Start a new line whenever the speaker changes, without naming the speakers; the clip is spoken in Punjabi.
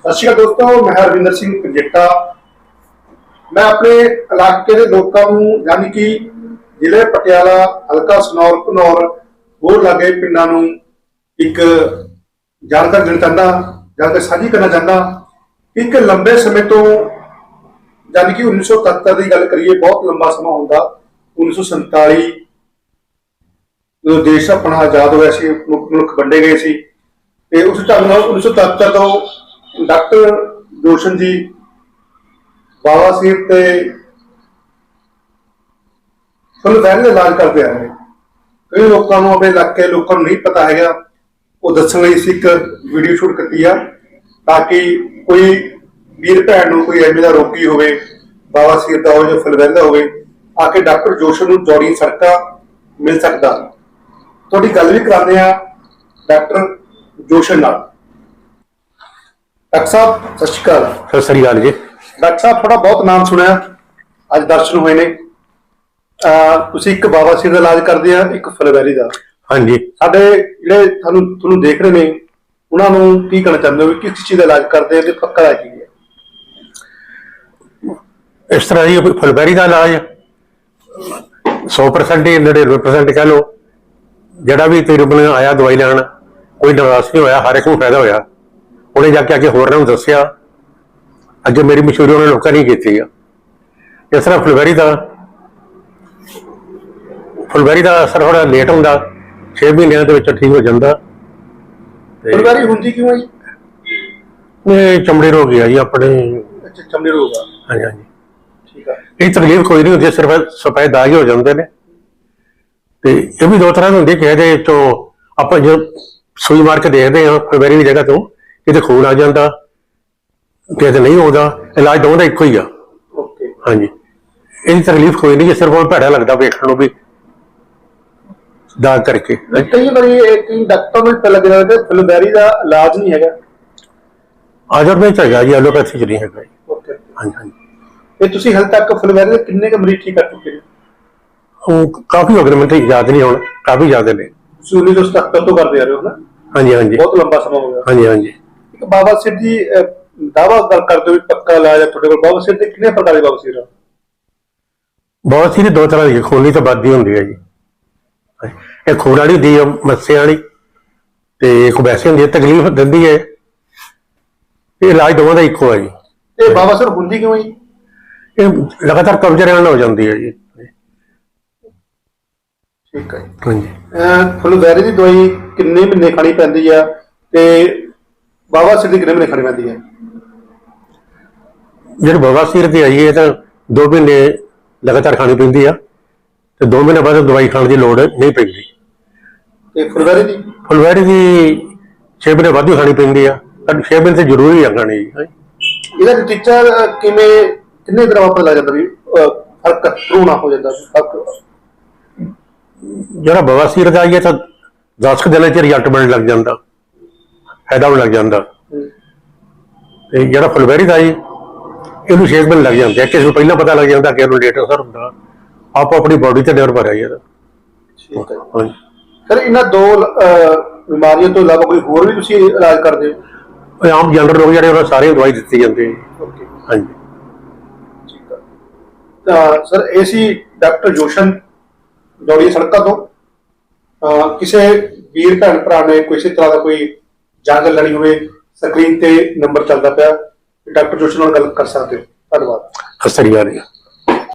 ਸਤਿ ਸ਼੍ਰੀ ਅਕਾਲ ਦੋਸਤੋ, ਮੈਂ ਹਰਵਿੰਦਰ ਸਿੰਘ ਪੰਜੇਟਾ। ਮੈਂ ਆਪਣੇ ਇਲਾਕੇ ਦੇ ਲੋਕਾਂ ਨੂੰ, ਯਾਨੀ ਕਿ ਜ਼ਿਲ੍ਹੇ ਪਟਿਆਲਾ, ਹਲਕਾ ਸਨੌਰ, ਘਨੌਰ, ਹੋਰ ਲਾਗੇ ਪਿੰਡਾਂ ਨੂੰ ਇੱਕ ਜਾਣਕਾਰੀ ਦੇਣਾ ਚਾਹੁੰਦਾ, ਜਾਣਕਾਰੀ ਸਾਂਝੀ ਕਰਨਾ ਚਾਹੁੰਦਾ। ਇੱਕ ਲੰਬੇ ਸਮੇਂ ਤੋਂ, ਯਾਨੀ ਕਿ 1977 ਦੀ ਗੱਲ ਕਰੀਏ, ਬਹੁਤ ਲੰਬਾ ਸਮਾਂ ਹੁੰਦਾ। 1947 ਜਦੋਂ ਦੇਸ਼ ਆਪਣਾ ਆਜ਼ਾਦ ਹੋਇਆ ਸੀ ਮੁਲਕ ਵੰਡੇ ਗਏ ਸੀ। ਤੇ ਉਸ ਢੰਗ ਨਾਲ 1977 ਤੋਂ ਡਾਕਟਰ ਜੋਸ਼ਨ ਜੀ ਬਾਵਾਸੀਰ ਤੇ ਫੁੱਲ ਵੈਲ ਦਾ ਇਲਾਜ ਕਰਦੇ ਆ ਰਹੇ ਕਈ ਲੋਕਾਂ ਨੂੰ ਆਪਣੇ ਇਲਾਕੇ ਲੋਕਾਂ ਨੂੰ ਨਹੀਂ ਪਤਾ ਹੈਗਾ। ਉਹ ਦੱਸਣ ਲਈ ਅਸੀਂ ਇੱਕ ਵੀਡੀਓ ਸ਼ੂਟ ਕੀਤੀ ਆ, ਤਾਂ ਕਿ ਕੋਈ ਵੀਰ ਭੈਣ ਨੂੰ ਕੋਈ ਐਵੇਂ ਦਾ ਰੋਗੀ ਹੋਵੇ ਬਾਬਾ ਬਾਵਾਸੀਰ ਦਾ ਹੋਵੇ ਜਾਂ ਫੁੱਲ ਦਾ ਹੋਵੇ, ਆ ਕੇ ਡਾਕਟਰ ਜੋਸ਼ਨ ਨੂੰ ਜੋੜੀ ਸੜਕਾ ਮਿਲ ਸਕਦਾ। ਤੁਹਾਡੀ ਗੱਲ ਵੀ ਕਰਾਉਂਦੇ ਆ ਡਾਕਟਰ ਜੋਸ਼ਨ ਨਾਲ। ਡਾਕਟਰ ਸਾਹਿਬ ਸਤਿ ਸ਼੍ਰੀ ਅਕਾਲ।
ਸਤਿ ਸ੍ਰੀ ਅਕਾਲ ਜੀ।
ਡਾਕਟਰ ਸਾਹਿਬ ਤੁਹਾਡਾ ਬਹੁਤ ਨਾਮ ਸੁਣਿਆ। ਅੱਜ ਦਰਸ਼ਨ ਹੋਏ ਨੇ। ਅਹ ਤੁਸੀਂ ਇੱਕ ਬਾਬਾ ਸਿਰ ਦਾ ਇਲਾਜ ਕਰਦੇ ਆ ਇੱਕ ਫਲਵੈਰੀ ਦਾ।
ਹਾਂਜੀ।
ਸਾਡੇ ਜਿਹੜੇ ਤੁਹਾਨੂੰ ਤੁਹਾਨੂੰ ਦੇਖ ਰਹੇ ਨੇ ਉਹਨਾਂ ਨੂੰ ਕੀ ਕਹਿਣਾ ਚਾਹੁੰਦੇ ਹੋ ਕਿਸ ਚੀਜ਼ ਦਾ ਇਲਾਜ ਕਰਦੇ ਆ ਤੇ ਪੱਕਾ ਇਲਾਜ ਕੀ ਹੈ?
ਇਸ ਤਰ੍ਹਾਂ ਜੀ ਫੁਲਬੈਰੀ ਦਾ ਇਲਾਜ। 100% ਹੀ 99% ਕਹ ਲਓ। ਜਿਹੜਾ ਵੀ ਤਕਰੀਬਨ ਆਇਆ ਦਵਾਈ ਲੈਣ ਕੋਈ ਨਿਰਾਸ਼ ਨਹੀਂ ਹੋਇਆ ਹਰ ਇੱਕ ਨੂੰ ਫਾਇਦਾ ਹੋਇਆ। ਉਹਨੇ ਜਾ ਕੇ ਆ ਕੇ ਹੋਰਾਂ ਨੂੰ ਦੱਸਿਆ ਅੱਗੇ ਮੇਰੀ ਮਸ਼ਹੂਰੀ ਉਹਨੇ ਲੋਕਾਂ ਨੇ ਕੀਤੀ ਆ। ਇਸ ਤਰ੍ਹਾਂ ਫੁਲਬੈਰੀ ਦਾ ਫੁਲਬੈਰੀ ਦਾ ਅਸਰ ਥੋੜਾ ਲੇਟ ਹੁੰਦਾ 6 ਮਹੀਨਿਆਂ ਦੇ ਵਿੱਚ ਠੀਕ ਹੋ ਜਾਂਦਾ। ਤੇ
ਫਲਵੈਰੀ ਹੁੰਦੀ ਕਿਉਂ ਹੈ ਜੀ?
ਇਹ ਚਮੜੀ ਰੋਗ ਆ ਜੀ ਆਪਣੇ
ਅੱਛਾ ਚਮੜੀ ਰੋਗ ਆ।
ਹਾਂਜੀ ਹਾਂਜੀ।
ਠੀਕ ਆ।
ਇਹ ਤਕਲੀਫ ਕੋਈ ਨਹੀਂ ਹੁੰਦੀ ਸਿਰਫ ਸਫੈਦ ਦਾਗ ਹੀ ਹੋ ਜਾਂਦੇ ਨੇ। ਤੇ ਇਹ ਵੀ ਦੋ ਤਰ੍ਹਾਂ ਦੇ ਹੁੰਦੇ ਕਿ ਇਹਦੇ ਚੋਂ ਆਪਾਂ ਜੋ ਸੂਈ ਮਾਰ ਕੇ ਦੇਖਦੇ ਹਾਂ ਫਲਵੈਰੀ ਦੀ ਜਗ੍ਹਾ ਤੋਂ ਕਿਤੇ ਖੂਨ ਆ ਜਾਂਦਾ ਕਿਤੇ ਨਹੀਂ ਆਉਂਦਾ ਇਲਾਜ ਦੋਵਾਂ ਦਾ ਇੱਕੋ ਹੀ ਆ।
ਓਕੇ
ਹਾਂਜੀ। ਇਹਦੀ ਤਕਲੀਫ ਕੋਈ ਨਹੀਂ ਸਿਰਫ ਉਹ ਭੈੜਾ ਲੱਗਦਾ ਵੇਖਣ ਨੂੰ ਵੀ ਦਾਗ ਕਰਕੇ।
ਕਈ ਵਾਰੀ ਇਹ ਕਈ ਡਾਕਟਰ ਨੂੰ ਪਤਾ ਲੱਗ ਜਾਂਦਾ ਕਿ ਫਲਵੈਰੀ ਦਾ ਇਲਾਜ ਨਹੀਂ ਹੈਗਾ।
ਆਜਰ ਵਿੱਚ ਹੈਗਾ ਜੀ ਐਲੋਪੈਥੀ ਚ ਨਹੀਂ ਹੈਗਾ ਜੀ।
ਓਕੇ
ਹਾਂਜੀ ਹਾਂਜੀ।
ਤੇ ਤੁਸੀਂ ਹਾਲੇ ਤੱਕ ਫਲਵੈਰੀ ਦੇ ਕਿੰਨੇ ਕੁ ਮਰੀਜ਼ ਠੀਕ ਕਰ ਚੁੱਕੇ ਹੋ
ਉਹ ਕਾਫੀ ਹੋ ਗਏ ਮੈਨੂੰ ਤਾਂ ਯਾਦ ਨਹੀਂ ਹੁਣ ਕਾਫੀ ਜ਼ਿਆਦਾ ਨੇ।
ਤੁਸੀਂ 1977 ਤੋਂ ਕਰਦੇ ਆ ਰਹੇ ਹੋ ਨਾ?
ਹਾਂਜੀ ਹਾਂਜੀ।
ਬਹੁਤ ਲੰਬਾ ਸਮਾਂ ਹੋ ਗਿਆ।
ਹਾਂਜੀ ਹਾਂਜੀ।
ਬਾਬਾ ਸਿਰ ਜੀ ਦਾਵਾ ਗੱਲ ਕਰਦੇ ਹੋ ਵੀ ਪੱਕਾ ਇਲਾਜ ਹੈ ਤੁਹਾਡੇ ਕੋਲ ਬਾਬਾ ਸਿਰ ਦੇ ਕਿੰਨੇ ਪ੍ਰਕਾਰ ਦੇ ਬਾਬਾ ਸਿਰ ਆ?
ਬਹੁਤ ਸੀ ਦੋ ਤਰ੍ਹਾਂ ਦੀ ਖੂਨੀ ਤੇ ਵੱਧਦੀ ਹੁੰਦੀ ਹੈ ਜੀ। ਇਹ ਵਾਲੀ ਹੁੰਦੀ ਹੈ ਮੱਸੇ ਵਾਲੀ ਤੇ ਇੱਕ ਵੈਸੇ ਹੁੰਦੀ ਹੈ ਤਕਲੀਫ ਦਿੰਦੀ ਹੈ। ਇਹ ਇਲਾਜ ਦੋਵਾਂ ਦਾ ਇੱਕੋ ਹੈ ਜੀ।
ਇਹ ਬਾਬਾ ਸਿਰ ਹੁੰਦੀ ਕਿਉਂ ਹੈ ਜੀ?
ਇਹ ਲਗਾਤਾਰ ਕਬਜ਼ ਰਹਿਣ ਹੋ ਜਾਂਦੀ ਹੈ ਜੀ।
ਠੀਕ ਹੈ
ਹਾਂਜੀ।
ਫਲੂਵੈਰੀ ਦੀ ਦਵਾਈ ਕਿੰਨੇ ਮਹੀਨੇ ਖਾਣੀ ਪੈਂਦੀ ਆ? ਤੇ ਬਾਬਾ ਸਿਰ ਦੀ ਕਿੰਨੇ ਖਾਣੀ ਪੈਂਦੀ ਹੈ
ਜਿਹੜੀ ਬਵਾਸੀਰ ਦੀ ਆਈ ਹੈ ਤਾਂ 2 ਮਹੀਨੇ ਲਗਾਤਾਰ ਖਾਣੀ ਪੈਂਦੀ ਆ। ਤੇ 2 ਮਹੀਨੇ ਬਾਅਦ ਦਵਾਈ ਖਾਣ ਦੀ ਲੋੜ ਨਹੀਂ ਪੈਂਦੀ।
ਤੇ ਫਲੂਵੈਰੀ ਦੀ?
ਫੁਲਵਾਰੀ ਦੀ 6 ਮਹੀਨੇ ਵਾਧੂ ਖਾਣੀ ਪੈਂਦੀ ਆ। ਪਰ 6 ਮਹੀਨੇ ਤੇ ਜ਼ਰੂਰੀ ਆ ਖਾਣੀ।
ਇਹਦਾ ਅਹ, ਕਿਵੇਂ ਕਿੰਨੇ ਦਿਨਾਂ ਪਤਾ ਲੱਗ ਜਾਂਦਾ ਵੀ ਫ਼ਰਕ ਟਰੂ ਨਾ ਹੋ ਜਾਂਦਾ
ਜਿਹੜਾ ਬਵਾਸੀਰ ਦਾ ਆਈ ਹੈ ਤਾਂ 10 ਕੁ ਦਿਨਾਂ ਚ ਰਿਜ਼ਲਟ ਮਿਲਣ ਲੱਗ ਜਾਂਦਾ। ਫਾਇਦਾ ਹੋਣ ਲੱਗ ਜਾਂਦਾ। ਤੇ ਜਿਹੜਾ ਫੁਲਵੈਰੀ ਦਾ ਜੀ ਇਹਨੂੰ 6 ਮਹੀਨੇ ਲੱਗ ਜਾਂਦੇ ਆ। ਕਿਸੇ ਨੂੰ ਪਹਿਲਾਂ ਪਤਾ ਲੱਗ ਜਾਂਦਾ ਕਿ ਇਹਨੂੰ ਲੇਟ ਅਸਰ ਹੁੰਦਾ। ਆਪੋ ਆਪਣੀ ਬਾਡੀ ਤੇ ਨਿਰਭਰ ਹੈ ਯਾਰ।
ਠੀਕ ਹੈ
ਹਾਂਜੀ
ਸਰ ਇਹਨਾਂ ਦੋ ਬਿਮਾਰੀਆਂ ਤੋਂ ਇਲਾਵਾ ਕੋਈ ਹੋਰ ਵੀ ਤੁਸੀਂ ਇਲਾਜ ਕਰਦੇ ਹੋ?
ਆਮ ਜਨਰਲ ਲੋਕ ਜਿਹੜੇ ਉਹਨਾਂ ਸਾਰੀਆਂ ਦਵਾਈ ਦਿੱਤੀ ਜਾਂਦੀ ਹੈ।
ਓਕੇ
ਹਾਂਜੀ।
ਠੀਕ ਤਾਂ ਸਰ ਇਹ ਸੀ ਡਾਕਟਰ ਜੋਸ਼ਨ ਜੋੜੀ ਸੜਕਾਂ ਤੋਂ। ਕਿਸੇ ਵੀਰ ਭੈਣ ਭਰਾ ਨੇ ਕਿਸੇ ਤਰ੍ਹਾਂ ਦਾ ਕੋਈ ਜੰਗ ਲੜੀ ਹੋਵੇ, ਸਕਰੀਨ ਤੇ ਨੰਬਰ ਚੱਲਦਾ ਪਿਆ। ਡਾਕਟਰ ਜੋਸ਼ਨ ਨਾਲ ਗੱਲ ਕਰ ਸਕਦੇ ਹੋ। ਧੰਨਵਾਦ।
ਸਤਿ ਸ੍ਰੀ ਅਕਾਲ ਜੀ।